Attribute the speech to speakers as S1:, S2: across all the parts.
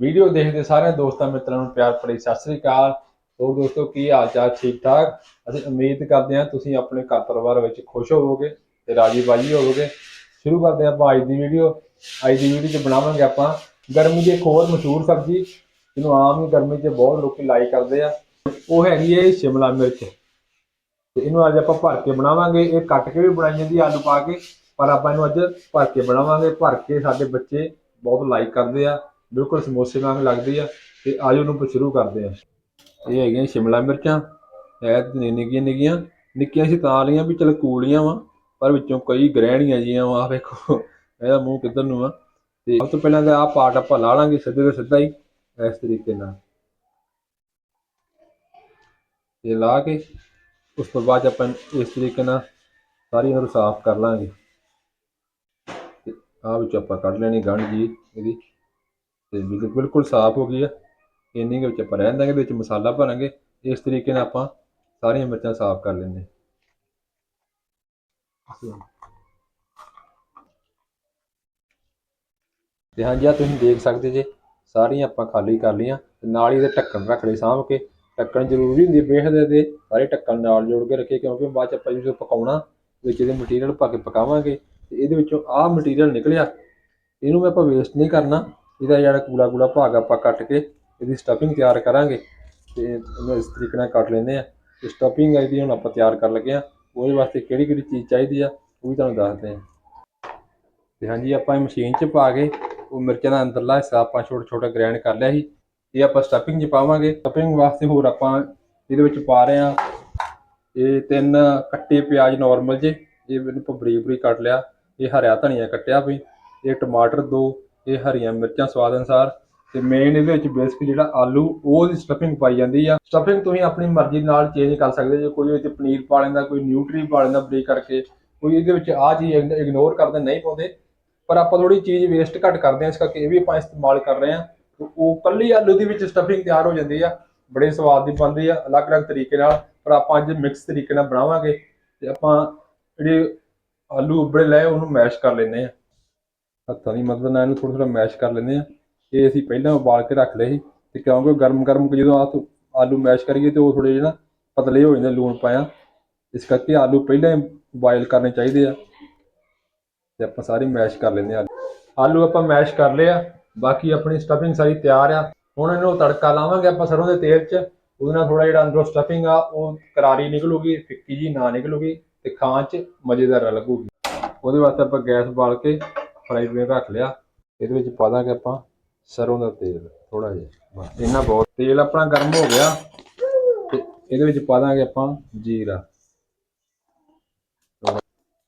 S1: Video ਦੇਖਦੇ ਸਾਰੇ ਦੋਸਤਾਂ ਮਿੱਤਰਾਂ ਨੂੰ ਪਿਆਰ ਭਰੀ ਸਤਿ ਸ੍ਰੀ ਅਕਾਲ। ਹੋਰ ਦੋਸਤੋ, ਕੀ ਹਾਲ ਚਾਲ? ਠੀਕ ਠਾਕ? ਅਸੀਂ ਉਮੀਦ ਕਰਦੇ ਹਾਂ ਤੁਸੀਂ ਆਪਣੇ ਘਰ ਪਰਿਵਾਰ ਵਿੱਚ ਖੁਸ਼ ਹੋਵੋਗੇ ਤੇ ਰਾਜੀ ਬਾਜੀ ਹੋਵੋਗੇ। ਸ਼ੁਰੂ ਕਰਦੇ ਹਾਂ ਆਪਾਂ ਅੱਜ ਦੀ ਵੀਡੀਓ। ਅੱਜ ਦੀ ਵੀਡੀਓ 'ਚ ਬਣਾਵਾਂਗੇ ਆਪਾਂ ਗਰਮੀ ਦੀ ਇੱਕ ਹੋਰ ਮਸ਼ਹੂਰ ਸਬਜ਼ੀ, ਜਿਹਨੂੰ ਆਮ ਹੀ ਗਰਮੀ 'ਚ ਬਹੁਤ ਲੋਕੀ ਲਾਈਕ ਕਰਦੇ ਆ। ਉਹ ਹੈਗੀ ਹੈ ਸ਼ਿਮਲਾ ਮਿਰਚ। ਤੇ ਇਹਨੂੰ ਅੱਜ ਆਪਾਂ ਭਰ ਕੇ ਬਣਾਵਾਂਗੇ। ਇਹ ਕੱਟ ਕੇ ਵੀ ਬਣਾਈ ਜਾਂਦੀ ਆਲੂ ਪਾ ਕੇ, ਪਰ ਆਪਾਂ ਇਹਨੂੰ ਅੱਜ ਭਰ ਕੇ ਬਣਾਵਾਂਗੇ। ਭਰ ਕੇ ਸਾਡੇ ਬੱਚੇ ਬਹੁਤ ਲਾਈਕ ਕਰਦੇ ਆ। ਬਿਲਕੁਲ ਸਮੋਸੇ ਵਾਂਗ ਲੱਗਦੀ ਆ ਤੇ ਆਜੋ ਨੂੰ ਸ਼ੁਰੂ ਕਰਦੇ ਆ। ਇਹ ਹੈਗੀਆਂ ਸ਼ਿਮਲਾ ਮਿਰਚਾਂ ਐ ਤੇ ਨਿੱਕੀਆਂ ਨਿੱਕੀਆਂ ਨਿੱਕੀਆਂ ਸੀ ਤਾਂ ਲਈਆਂ ਵੀ ਚਲ ਕੂਲੀਆਂ ਵਾ, ਪਰ ਵਿੱਚੋਂ ਕਈ ਗ੍ਰਹਿਣੀਆਂ ਜੀਆਂ ਵਾ, ਆਹ ਵੇਖੋ, ਇਹਦਾ ਮੂੰਹ ਕਿੱਧਰ ਨੂੰ ਆ। ਤੇ ਸਭ ਤੋਂ ਪਹਿਲਾਂ ਤਾਂ ਆਹ ਪਾਰਟ ਆਪਾਂ ਲਾ ਲਾਂਗੇ ਸਿੱਧੇ ਤੋਂ ਸਿੱਧਾ ਹੀ, ਇਸ ਤਰੀਕੇ ਨਾਲ। ਇਹ ਲਾ ਕੇ, ਉਸ ਤੋਂ ਬਾਅਦ ਆਪਾਂ ਇਸ ਤਰੀਕੇ ਨਾਲ ਸਾਰੀ ਨੂੰ ਸਾਫ਼ ਕਰ ਲਾਂਗੇ। ਤੇ ਆਹ ਵਿੱਚ ਆਪਾਂ ਕੱਢ ਲੈਣੀ ਗੰਢ ਜੀ, ਇਹਦੀ। ਤੇ ਬਿਲਕੁਲ ਬਿਲਕੁਲ ਸਾਫ਼ ਹੋ ਗਈ ਆ। ਇੰਨੀ ਕੁ ਵਿੱਚ ਆਪਾਂ ਰਹਿਣ ਦਾਂਗੇ, ਵਿੱਚ ਮਸਾਲਾ ਭਰਾਂਗੇ। ਇਸ ਤਰੀਕੇ ਨਾਲ ਆਪਾਂ ਸਾਰੀਆਂ ਮਿਰਚਾਂ ਸਾਫ਼ ਕਰ ਲੈਂਦੇ ਤੇ ਹਾਂਜੀ ਆ ਤੁਸੀਂ ਦੇਖ ਸਕਦੇ ਜੇ, ਸਾਰੀਆਂ ਆਪਾਂ ਖਾਲੀ ਕਰ ਲਈਆਂ ਤੇ ਨਾਲ ਹੀ ਇਹਦੇ ਢੱਕਣ ਰੱਖ ਲਏ ਸਾਂਭ ਕੇ। ਢੱਕਣ ਜ਼ਰੂਰੀ ਹੁੰਦੀ ਵੇਖਦੇ ਤੇ, ਸਾਰੇ ਢੱਕਣ ਨਾਲ ਜੋੜ ਕੇ ਰੱਖੇ, ਕਿਉਂਕਿ ਬਾਅਦ ਚ ਆਪਾਂ ਜਦੋਂ ਪਕਾਉਣਾ, ਵਿੱਚ ਇਹਦੇ ਮਟੀਰੀਅਲ ਪਾ ਕੇ ਪਕਾਵਾਂਗੇ, ਤੇ ਇਹਦੇ ਵਿੱਚੋਂ ਆਹ ਮਟੀਰੀਅਲ ਨਿਕਲਿਆ। ਇਹਨੂੰ ਮੈਂ ਆਪਾਂ ਵੇਸਟ ਨਹੀਂ ਕਰਨਾ। ਇਹਦਾ ਜਿਹੜਾ ਕੂਲਾ ਕੂਲਾ ਭਾਗ ਆਪਾਂ ਕੱਟ ਕੇ ਇਹਦੀ ਸਟਫਿੰਗ ਤਿਆਰ ਕਰਾਂਗੇ ਤੇ ਇਹਨੂੰ ਇਸ ਤਰੀਕੇ ਨਾਲ ਕੱਟ ਲੈਂਦੇ ਆ ਤੇ ਸਟਫਿੰਗ ਇਹਦੀ ਹੁਣ ਆਪਾਂ ਤਿਆਰ ਕਰਨ ਲੱਗੇ ਆ ਉਹਦੇ ਵਾਸਤੇ ਕਿਹੜੀ ਕਿਹੜੀ ਚੀਜ਼ ਚਾਹੀਦੀ ਆ, ਉਹ ਵੀ ਤੁਹਾਨੂੰ ਦੱਸਦੇ ਆ ਤੇ ਹਾਂਜੀ, ਆਪਾਂ ਇਹ ਮਸ਼ੀਨ 'ਚ ਪਾ ਕੇ ਉਹ ਮਿਰਚਾਂ ਦਾ ਅੰਦਰਲਾ ਹਿੱਸਾ ਆਪਾਂ ਛੋਟਾ ਛੋਟਾ ਗ੍ਰਾਈਂਡ ਕਰ ਲਿਆ ਸੀ। ਇਹ ਆਪਾਂ ਸਟਫਿੰਗ 'ਚ ਪਾਵਾਂਗੇ। ਸਟਫਿੰਗ ਵਾਸਤੇ ਹੋਰ ਆਪਾਂ ਇਹਦੇ ਵਿੱਚ ਪਾ ਰਹੇ ਆ ਇਹ ਤਿੰਨ ਕੱਟੇ ਪਿਆਜ਼ ਨਾਰਮਲ ਜੇ। ਇਹ ਮੈਨੂੰ ਆਪਾਂ ਬਰੀਕ ਬਰੀਕ ਕੱਟ ਲਿਆ। ਇਹ ਹਰਿਆ ਧਨੀਆ ਕੱਟਿਆ ਵੀ। ਇਹ ਟਮਾਟਰ ਦੋ। ਇਹ ਹਰੀਆਂ ਮਿਰਚਾਂ ਸਵਾਦ ਅਨੁਸਾਰ ਤੇ ਮੇਨ ਇਹਦੇ ਵਿੱਚ ਬੇਸਿਕ ਜਿਹੜਾ ਆਲੂ ਉਹਦੀ ਸਟਫਿੰਗ ਪਾਈ ਜਾਂਦੀ ਆ। ਸਟਫਿੰਗ ਤੁਸੀਂ ਆਪਣੀ ਮਰਜ਼ੀ ਨਾਲ ਚੇਂਜ ਕਰ ਸਕਦੇ ਜੇ ਕੋਈ ਵਿੱਚ ਪਨੀਰ ਪਾ ਲੈਂਦਾ, ਕੋਈ ਨਿਊਟਰੀ ਪਾ ਲੈਂਦਾ ਬ੍ਰੇਕ ਕਰਕੇ, ਕੋਈ ਇਹਦੇ ਵਿੱਚ ਆ ਚੀਜ਼ ਇਗਨੋਰ ਕਰਦੇ, ਨਹੀਂ ਪਾਉਂਦੇ। ਪਰ ਆਪਾਂ ਥੋੜੀ ਚੀਜ਼ ਵੇਸਟ ਘੱਟ ਕਰਦੇ ਆ ਇਸ ਕਰਕੇ ਇਹ ਵੀ ਆਪਾਂ ਇਸਤੇਮਾਲ ਕਰ ਰਹੇ ਆ ਉਹ ਕੱਲੀ ਆਲੂ ਦੇ ਵਿੱਚ ਸਟਫਿੰਗ ਤਿਆਰ ਹੋ ਜਾਂਦੀ ਆ, ਬੜੇ ਸਵਾਦ ਦੀ ਬਣਦੀ ਆ, ਅਲੱਗ-ਅਲੱਗ ਤਰੀਕੇ ਨਾਲ। ਪਰ ਆਪਾਂ ਅੱਜ ਮਿਕਸ ਤਰੀਕੇ ਨਾਲ ਬਣਾਵਾਂਗੇ ਤੇ ਆਪਾਂ ਜਿਹੜੇ ਆਲੂ ਉਬਲੇ ਲਏ, ਉਹਨੂੰ ਮੈਸ਼ ਕਰ ਲੈਂਦੇ ਆ ਹੱਥਾਂ ਦੀ ਮਦਦ ਨਾਲ ਇਹਨੂੰ ਥੋੜਾ ਥੋੜਾ ਮੈਸ਼ ਕਰ ਲੈਂਦੇ ਆ ਇਹ ਅਸੀਂ ਪਹਿਲਾਂ ਉਬਾਲ ਕੇ ਰੱਖ ਲਏ ਸੀ ਤੇ ਕਿਉਂਕਿ ਗਰਮ ਗਰਮ ਜਦੋਂ ਆ ਆਲੂ ਮੈਸ਼ ਕਰੀਏ ਤੇ ਉਹ ਥੋੜੇ ਜਿਹੇ ਨਾ ਪਤਲੇ ਹੋ ਜਾਂਦੇ, ਲੂਣ ਪਾਇਆ। ਇਸ ਕਰਕੇ ਆਲੂ ਪਹਿਲਾਂ ਹੀ ਬੋਇਲ ਕਰਨੇ ਚਾਹੀਦੇ ਆ ਤੇ ਆਪਾਂ ਸਾਰੇ ਮੈਸ਼ ਕਰ ਲੈਂਦੇ ਆ ਆਲੂ ਆਪਾਂ ਮੈਸ਼ ਕਰ ਲਏ ਆ, ਬਾਕੀ ਆਪਣੀ ਸਟਫਿੰਗ ਸਾਰੀ ਤਿਆਰ ਆ। ਹੁਣ ਇਹਨੂੰ ਤੜਕਾ ਲਾਵਾਂਗੇ ਆਪਾਂ ਸਰੋਂ ਦੇ ਤੇਲ 'ਚ। ਉਹਦੇ ਨਾਲ ਥੋੜਾ ਜਿਹੜਾ ਅੰਦਰੋਂ ਸਟਫਿੰਗ ਆ, ਉਹ ਕਰਾਰੀ ਨਿਕਲੂਗੀ, ਫਿੱਕੀ ਜੀ ਨਾ ਨਿਕਲੂਗੀ ਤੇ ਖਾਣ 'ਚ ਮਜ਼ੇਦਾਰ ਲੱਗੂਗੀ। ਉਹਦੇ ਵਾਸਤੇ ਆਪਾਂ ਗੈਸ ਬਾਲ ਕੇ ਫਰਾਈ ਪੈਨ ਰੱਖ ਲਿਆ। ਇਹਦੇ ਵਿੱਚ ਪਾ ਦਾਂਗੇ ਆਪਾਂ ਸਰੋਂ ਦਾ ਤੇਲ ਥੋੜਾ ਜਿਹਾ। ਬਸ, ਇੰਨਾ ਬਹੁਤ। ਤੇਲ ਆਪਣਾ ਗਰਮ ਹੋ ਗਿਆ ਤੇ ਇਹਦੇ ਵਿੱਚ ਪਾ ਦਾਂਗੇ ਆਪਾਂ ਜੀਰਾ।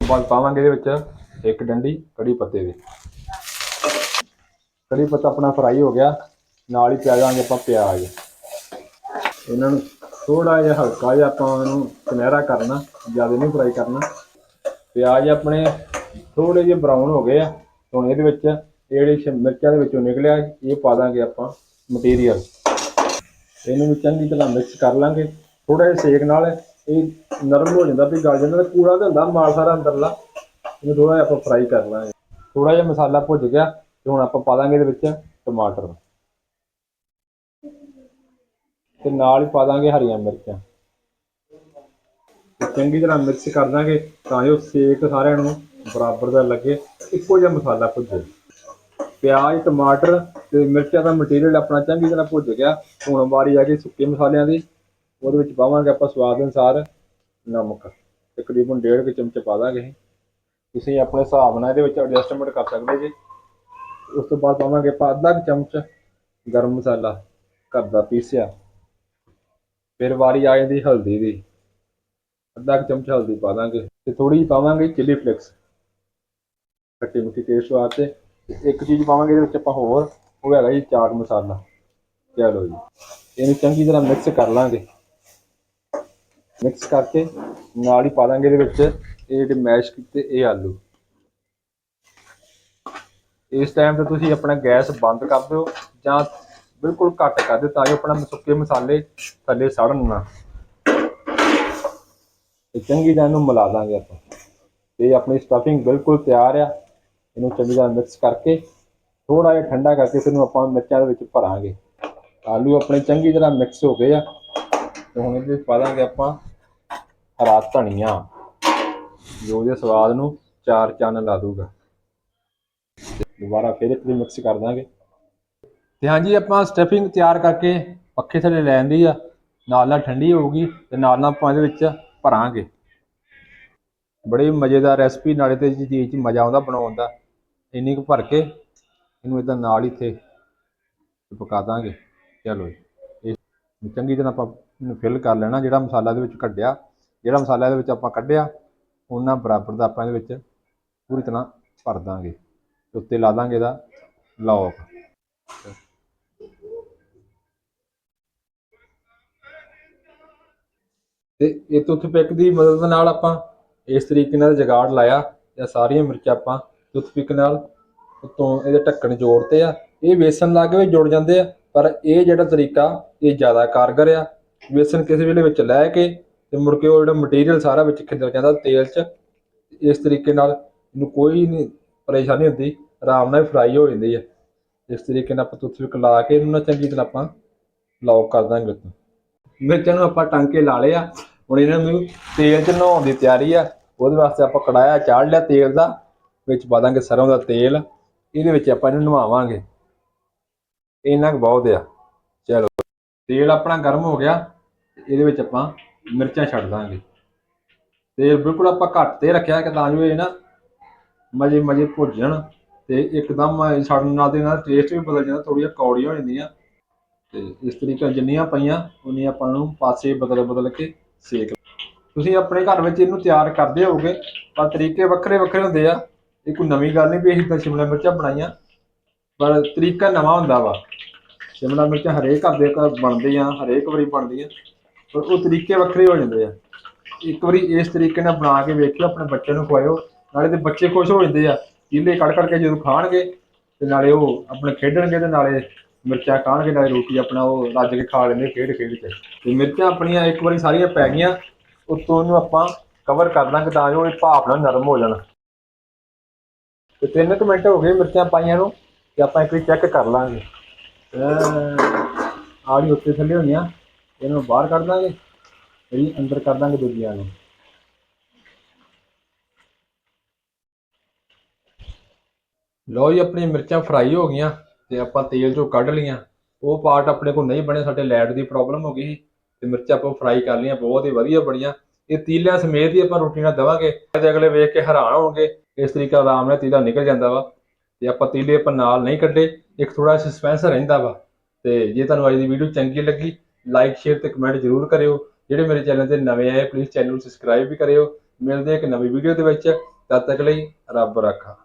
S1: ਬਾਅਦ ਪਾਵਾਂਗੇ ਇਹਦੇ ਵਿੱਚ ਇੱਕ ਡੰਡੀ ਕੜੀ ਪੱਤੇ ਦੀ। ਕੜੀ ਪੱਤਾ ਆਪਣਾ ਫਰਾਈ ਹੋ ਗਿਆ। ਨਾਲ ਹੀ ਪਾ ਦਾਂਗੇ ਆਪਾਂ ਪਿਆਜ਼। ਇਹਨਾਂ ਨੂੰ ਥੋੜਾ ਜਿਹਾ ਹਲਕਾ ਜਿਹਾ ਆਪਾਂ ਇਹਨੂੰ ਸੁਨਹਿਰਾ ਕਰਨਾ, ਜ਼ਿਆਦਾ ਨਹੀਂ ਫਰਾਈ ਕਰਨਾ। ਪਿਆਜ਼ ਆਪਣੇ ਥੋੜੇ ਜਿਹੇ ਬਰਾਊਨ ਹੋ ਗਏ ਆ। ਹੁਣ ਇਹਦੇ ਵਿੱਚ ਇਹ ਜਿਹੜੀ ਸ਼ਿਮ- ਮਿਰਚਾਂ ਦੇ ਵਿੱਚੋਂ ਨਿਕਲਿਆ ਇਹ ਪਾ ਦਾਂਗੇ ਆਪਾਂ ਮਟੀਰੀਅਲ ਇਹਨੂੰ ਵੀ ਚੰਗੀ ਤਰ੍ਹਾਂ ਮਿਕਸ ਕਰ ਲਾਂਗੇ। ਥੋੜਾ ਜਿਹਾ ਸੇਕ ਨਾਲ ਇਹ ਨਰਮ ਹੋ ਜਾਂਦਾ ਵੀ ਗਲ ਜਾਂਦਾ ਤੇ ਕੂੜਾ ਤੇ ਹੁੰਦਾ ਮਾਲ ਸਾਰਾ ਅੰਦਰਲਾ। ਇਹਨੂੰ ਥੋੜਾ ਜਿਹਾ ਆਪਾਂ ਫਰਾਈ ਕਰ ਲਾਂਗੇ। ਥੋੜਾ ਜਿਹਾ ਮਸਾਲਾ ਭੁੱਜ ਗਿਆ ਤੇ ਹੁਣ ਆਪਾਂ ਪਾ ਦਾਂਗੇ ਇਹਦੇ ਵਿੱਚ ਟਮਾਟਰ। ਤੇ ਨਾਲ ਹੀ ਪਾ ਦਾਂਗੇ ਹਰੀਆਂ ਮਿਰਚਾਂ। ਚੰਗੀ ਤਰ੍ਹਾਂ ਮਿਕਸ ਕਰ ਦਾਂਗੇ ਤਾਂ ਜੋ ਸੇਕ ਸਾਰਿਆਂ ਨੂੰ ਬਰਾਬਰ ਦਾ ਲੱਗੇ, ਇੱਕੋ ਜਿਹਾ ਮਸਾਲਾ ਭੁੱਜੇ। ਪਿਆਜ਼, ਟਮਾਟਰ ਤੇ ਮਿਰਚਾਂ ਦਾ ਮਟੀਰੀਅਲ ਆਪਣਾ ਚੰਗੀ ਤਰ੍ਹਾਂ ਭੁੱਜ ਗਿਆ। ਹੁਣ ਵਾਰੀ ਆ ਗਈ ਸੁੱਕੇ ਮਸਾਲਿਆਂ ਦੀ। ਉਹਦੇ ਵਿੱਚ ਪਾਵਾਂਗੇ ਆਪਾਂ ਸਵਾਦ ਅਨੁਸਾਰ ਨਮਕ। ਤਕਰੀਬਨ 1.5 ਕੁ ਚਮਚ ਪਾ ਦਾਂਗੇ ਤੁਸੀਂ ਆਪਣੇ ਹਿਸਾਬ ਨਾਲ ਇਹਦੇ ਵਿੱਚ ਐਡਜਸਟਮੈਂਟ ਕਰ ਸਕਦੇ ਜੀ। ਉਸ ਤੋਂ ਬਾਅਦ ਪਾਵਾਂਗੇ ਆਪਾਂ ਅੱਧਾ ਕੁ ਚਮਚ ਗਰਮ ਮਸਾਲਾ ਘਰ ਦਾ ਪੀਸਿਆ। ਫਿਰ ਵਾਰੀ ਆ ਜਾਂਦੀ ਹਲਦੀ ਦੀ। ਅੱਧਾ ਕੁ ਚਮਚ ਹਲਦੀ ਪਾ ਦਾਂਗੇ। ਤੇ ਥੋੜੀ ਜਿਹੀ ਪਾਵਾਂਗੇ ਚਿਲੀ ਫਲੇਕਸ ਖੱਟੀ ਮਿੱਠੀ ਟੇਸਟ ਵਾਸਤੇ। ਤੇ ਇੱਕ ਚੀਜ਼ ਪਾਵਾਂਗੇ ਇਹਦੇ ਵਿੱਚ ਆਪਾਂ ਹੋਰ, ਉਹ ਹੈਗਾ ਜੀ ਚਾਟ ਮਸਾਲਾ। ਚਲੋ ਜੀ। ਇਹਨੂੰ ਚੰਗੀ ਤਰ੍ਹਾਂ ਮਿਕਸ ਕਰ ਲਾਂਗੇ। ਮਿਕਸ ਕਰਕੇ ਨਾਲ ਹੀ ਪਾ ਦਾਂਗੇ ਇਹਦੇ ਵਿੱਚ ਇਹ ਜਿਹੜੇ ਮੈਸ਼ ਕੀਤੇ, ਇਹ ਆਲੂ। ਇਸ ਟਾਈਮ ਤੇ ਤੁਸੀਂ ਆਪਣਾ ਗੈਸ ਬੰਦ ਕਰ ਦਿਓ ਜਾਂ ਬਿਲਕੁਲ ਘੱਟ ਕਰ ਦਿਓ ਤਾਂ ਜੋ ਆਪਣਾ ਸੁੱਕੇ ਮਸਾਲੇ ਥੱਲੇ ਸੜਨ ਨਾ। ਤੇ ਚੰਗੀ ਤਰ੍ਹਾਂ ਇਹਨੂੰ ਮਿਲਾ ਦਾਂਗੇ ਆਪਾਂ। ਤੇ ਆਪਣੀ ਸਟਫਿੰਗ ਬਿਲਕੁਲ ਤਿਆਰ ਆ। ਇਹਨੂੰ ਚੰਗੀ ਤਰ੍ਹਾਂ ਮਿਕਸ ਕਰਕੇ ਥੋੜਾ ਜਿਹਾ ਠੰਡਾ ਕਰਕੇ ਫਿਰ ਨੂੰ ਆਪਾਂ ਮਿਰਚਾਂ ਦੇ ਵਿੱਚ ਭਰਾਂਗੇ। ਆਲੂ ਆਪਣੇ ਚੰਗੀ ਤਰ੍ਹਾਂ ਮਿਕਸ ਹੋ ਗਏ ਆ। ਤੇ ਹੁਣ ਇਹਦੇ ਵਿੱਚ ਪਾ ਦਾਂਗੇ ਆਪਾਂ ਹਰਾ ਧਨੀਆ। ਜੋ ਉਹਦੇ ਸਵਾਦ ਨੂੰ ਚਾਰ ਚੰਨ ਲਾ ਦੂਗਾ ਦੁਬਾਰਾ ਫਿਰ ਇੱਕ ਵਾਰੀ ਮਿਕਸ ਕਰ ਦਾਂਗੇ। ਤੇ ਹਾਂਜੀ, ਆਪਾਂ ਸਟਫਿੰਗ ਤਿਆਰ ਕਰਕੇ ਪੱਖੇ ਥੱਲੇ ਲੈ ਆਂਦੀ ਆ। ਨਾਲ ਨਾਲ ਠੰਡੀ ਹੋਊਗੀ ਤੇ ਨਾਲ ਨਾਲ ਆਪਾਂ ਇਹਦੇ ਵਿੱਚ ਭਰਾਂਗੇ। ਬੜੀ ਮਜ਼ੇਦਾਰ ਰੈਸਪੀ ਨਾਲੇ ਤੇ ਚੀਜ਼ 'ਚ ਮਜ਼ਾ ਆਉਂਦਾ ਬਣਾਉਣ ਦਾ। ਇੰਨੀ ਕੁ ਭਰ ਕੇ ਇਹਨੂੰ ਇਦਾਂ ਨਾਲ ਹੀ ਇੱਥੇ ਪਕਾ ਦਾਂਗੇ। ਚਲੋ ਜੀ ਇਹ ਚੰਗੀ ਤਰ੍ਹਾਂ ਆਪਾਂ ਇਹਨੂੰ ਫਿਲ ਕਰ ਲੈਣਾ, ਜਿਹੜਾ ਮਸਾਲਾ ਦੇ ਵਿੱਚ ਕੱਢਿਆ। ਜਿਹੜਾ ਮਸਾਲਾ ਇਹਦੇ ਵਿੱਚ ਆਪਾਂ ਕੱਢਿਆ, ਉਹਨਾਂ ਬਰਾਬਰ ਦਾ ਆਪਾਂ ਇਹਦੇ ਵਿੱਚ ਪੂਰੀ ਤਰ੍ਹਾਂ ਭਰ ਦਾਂਗੇ। ਉੱਤੇ ਲਾ ਦਾਂਗੇ ਇਹਦਾ ਲੌਕ। ਤੇ ਇਹ ਟੁੱਥਪਿਕ ਦੀ ਮਦਦ ਨਾਲ ਆਪਾਂ ਇਸ ਤਰੀਕੇ ਨਾਲ ਜਗਾੜ ਲਾਇਆ, ਜਾਂ ਸਾਰੀਆਂ ਮਿਰਚਾਂ ਆਪਾਂ ਟੁੱਥਪਿਕ ਨਾਲ ਉੱਤੋਂ ਇਹਦੇ ਢੱਕਣ ਜੋੜਤੇ ਆ। ਇਹ ਵੇਸਣ ਲਾ ਕੇ ਵੀ ਜੁੜ ਜਾਂਦੇ ਆ, ਪਰ ਇਹ ਜਿਹੜਾ ਤਰੀਕਾ, ਇਹ ਜ਼ਿਆਦਾ ਕਾਰਗਰ ਆ। ਵੇਸਣ ਕਿਸੇ ਵੇਲੇ ਵਿੱਚ ਲੈ ਕੇ ਤੇ ਮੁੜ ਕੇ ਉਹ ਜਿਹੜਾ ਮਟੀਰੀਅਲ ਸਾਰਾ ਵਿੱਚ ਖਿੰਦਰ ਜਾਂਦਾ ਤੇਲ 'ਚ, ਇਸ ਤਰੀਕੇ ਨਾਲ ਇਹਨੂੰ ਕੋਈ ਨਹੀਂ ਪਰੇਸ਼ਾਨੀ ਹੁੰਦੀ, ਆਰਾਮ ਨਾਲ ਫਰਾਈ ਹੋ ਜਾਂਦੀ ਹੈ ਇਸ ਤਰੀਕੇ ਨਾਲ ਆਪਾਂ ਟੁੱਥਪਿਕ ਲਾ ਕੇ ਇਹਨੂੰ ਨਾ ਚੰਗੀ ਤਰ੍ਹਾਂ ਆਪਾਂ ਲੌਕ ਕਰ ਦਾਂਗੇ ਉੱਤੋਂ। ਮਿਰਚਾਂ ਨੂੰ ਆਪਾਂ ਟਾਂਕੇ ਲਾ ਲਏ ਆ। ਹੁਣ ਇਹਨਾਂ ਨੂੰ ਤੇਲ 'ਚ ਨਹਾਉਣ ਦੀ ਤਿਆਰੀ ਆ। ਉਹਦੇ ਵਾਸਤੇ ਆਪਾਂ ਕੜਾਇਆ, ਚਾੜ ਲਿਆ ਤੇਲ ਦਾ। ਵਿੱਚ ਪਾ ਦਾਂਗੇ ਸਰੋਂ ਦਾ ਤੇਲ, ਇਹਦੇ ਵਿੱਚ ਆਪਾਂ ਇਹਨੂੰ ਨਵਾਵਾਂਗੇ। ਇੰਨਾ ਕੁ ਬਹੁਤ ਆ। ਚਲੋ, ਤੇਲ ਆਪਣਾ ਗਰਮ ਹੋ ਗਿਆ ਇਹਦੇ ਵਿੱਚ ਆਪਾਂ ਮਿਰਚਾਂ ਛੱਡ ਦਾਂਗੇ। ਤੇਲ ਬਿਲਕੁਲ ਆਪਾਂ ਘੱਟ ਤੇ ਰੱਖਿਆ ਕਿ ਤਾਂ ਜੋ ਇਹ ਨਾ ਮਜੇ ਮਜੇ ਭੁੱਜਣ ਤੇ ਇੱਕਦਮ ਛੱਡਣ ਨਾਲ ਦੇ ਨਾਲ ਟੇਸਟ ਵੀ ਬਦਲ ਜਾਂਦਾ ਥੋੜੀਆਂ ਕੌੜੀਆਂ ਹੋ ਜਾਂਦੀਆਂ। ਤੇ ਇਸ ਤਰੀਕੇ ਨਾਲ ਜਿੰਨੀਆਂ ਪਈਆਂ, ਉਨੀਆਂ ਆਪਾਂ ਨੂੰ ਪਾਸੇ ਬਦਲ ਬਦਲ ਕੇ ਸੇਕ ਤੁਸੀਂ ਆਪਣੇ ਘਰ ਵਿੱਚ ਇਹਨੂੰ ਤਿਆਰ ਕਰਦੇ ਹੋਗੇ ਪਰ ਤਰੀਕੇ ਵੱਖਰੇ ਵੱਖਰੇ ਹੁੰਦੇ ਆ। ਇਹ ਕੋਈ ਨਵੀਂ ਗੱਲ ਨਹੀਂ ਵੀ ਅਸੀਂ ਤਾਂ ਸ਼ਿਮਲਾ ਮਿਰਚਾਂ ਬਣਾਈਆਂ, ਪਰ ਤਰੀਕਾ ਨਵਾਂ ਹੁੰਦਾ ਵਾ। ਸ਼ਿਮਲਾ ਮਿਰਚਾਂ ਹਰੇਕ ਘਰ ਦੇ ਘਰ ਬਣਦੇ ਆ, ਹਰੇਕ ਵਾਰੀ ਬਣਦੀਆਂ, ਪਰ ਉਹ ਤਰੀਕੇ ਵੱਖਰੇ ਹੋ ਜਾਂਦੇ ਆ। ਇੱਕ ਵਾਰੀ ਇਸ ਤਰੀਕੇ ਨਾਲ ਬਣਾ ਕੇ ਵੇਖਿਓ ਆਪਣੇ ਬੱਚੇ ਨੂੰ ਖਵਾਇਓ, ਨਾਲੇ ਤੇ ਬੱਚੇ ਖੁਸ਼ ਹੋ ਜਾਂਦੇ ਆ। ਕੀਲੇ ਕੱਢ ਕੱਢ ਕੇ ਜਦੋਂ ਖਾਣਗੇ, ਤੇ ਨਾਲੇ ਉਹ ਆਪਣੇ ਖੇਡਣਗੇ ਤੇ ਨਾਲੇ ਮਿਰਚਾਂ ਖਾਣਗੇ, ਨਾਲੇ ਰੋਟੀ ਆਪਣਾ ਉਹ ਰੱਜ ਕੇ ਖਾ ਲੈਂਦੇ ਖੇਡ ਖੇਡ ਕੇ। ਤੇ ਮਿਰਚਾਂ ਆਪਣੀਆਂ ਇੱਕ ਵਾਰੀ ਸਾਰੀਆਂ ਪੈ ਗਈਆਂ, ਉੱਤੋਂ ਉਹਨੂੰ ਆਪਾਂ ਕਵਰ ਕਰ ਦਾਂਗੇ ਤਾਂ ਜੋ ਇਹ ਭਾਪ ਨਾਲ ਨਰਮ ਹੋ ਜਾਣ। ਤੇ ਤਿੰਨ ਕੁ ਮਿੰਟ ਹੋ ਗਏ ਮਿਰਚਾਂ ਪਾਈਆਂ ਨੂੰ ਤੇ ਆਪਾਂ ਇੱਕ ਵਾਰੀ ਚੈੱਕ ਕਰ ਲਾਂਗੇ। ਆੜੀ ਉੱਤੇ ਥੱਲੇ ਹੋਈਆਂ, ਇਹਨੂੰ ਬਾਹਰ ਕੱਢ ਦਾਂਗੇ ਜਿਹੜੀ ਅੰਦਰ ਕਰ ਦਾਂਗੇ ਦੂਜੀਆਂ ਨੂੰ। ਲਓ ਜੀ ਆਪਣੀ ਮਿਰਚਾਂ ਫਰਾਈ ਹੋ ਗਈਆਂ ਤੇ ਆਪਾਂ ਤੇਲ ਚੋਂ ਕੱਢ ਲਈਆਂ। ਉਹ ਪਾਰਟ ਆਪਣੇ ਕੋਲ ਨਹੀਂ ਬਣੇ, ਸਾਡੇ ਲਾਈਟ ਦੀ ਪ੍ਰੋਬਲਮ ਹੋ ਗਈ ਸੀ ਤੇ ਮਿਰਚਾਂ ਆਪਾਂ ਫਰਾਈ ਕਰ ਲਈਆਂ, ਬਹੁਤ ਹੀ ਵਧੀਆ ਬਣੀਆਂ। ਇਹ ਤੀਲਿਆਂ ਸਮੇਤ ਹੀ ਆਪਾਂ ਰੋਟੀ ਨਾਲ ਦੇਵਾਂਗੇ। ਤੇ ਅਗਲੇ ਵੇਖ ਕੇ ਹੈਰਾਨ ਹੋਣਗੇ ਇਸ ਤਰੀਕੇ ਨਾਲ ਆਰਾਮ ਨਾਲ ਤੀਲਾ ਨਿਕਲ ਜਾਂਦਾ ਵਾ ਤੇ ਆਪਾਂ ਤੀਲੇ ਆਪਾਂ ਨਾਲ ਨਹੀਂ ਕੱਢੇ, ਇੱਕ ਥੋੜਾ ਸਸਪੈਂਸ ਰਹਿੰਦਾ ਵਾ ਤੇ ਜੇ ਤੁਹਾਨੂੰ ਅੱਜ ਦੀ ਵੀਡੀਓ ਚੰਗੀ ਲੱਗੀ ਲਾਈਕ ਸ਼ੇਅਰ ਤੇ ਕਮੈਂਟ ਜ਼ਰੂਰ ਕਰਿਓ। ਜਿਹੜੇ ਮੇਰੇ ਚੈਨਲ ਤੇ ਨਵੇਂ ਆਏ ਪਲੀਜ਼ ਚੈਨਲ ਨੂੰ ਸਬਸਕ੍ਰਾਈਬ ਵੀ ਕਰਿਓ। ਮਿਲਦੇ ਇੱਕ ਨਵੀਂ ਵੀਡੀਓ ਦੇ ਵਿੱਚ। ਤਦ ਤੱਕ ਲਈ ਰੱਬ ਰਾਖਾ।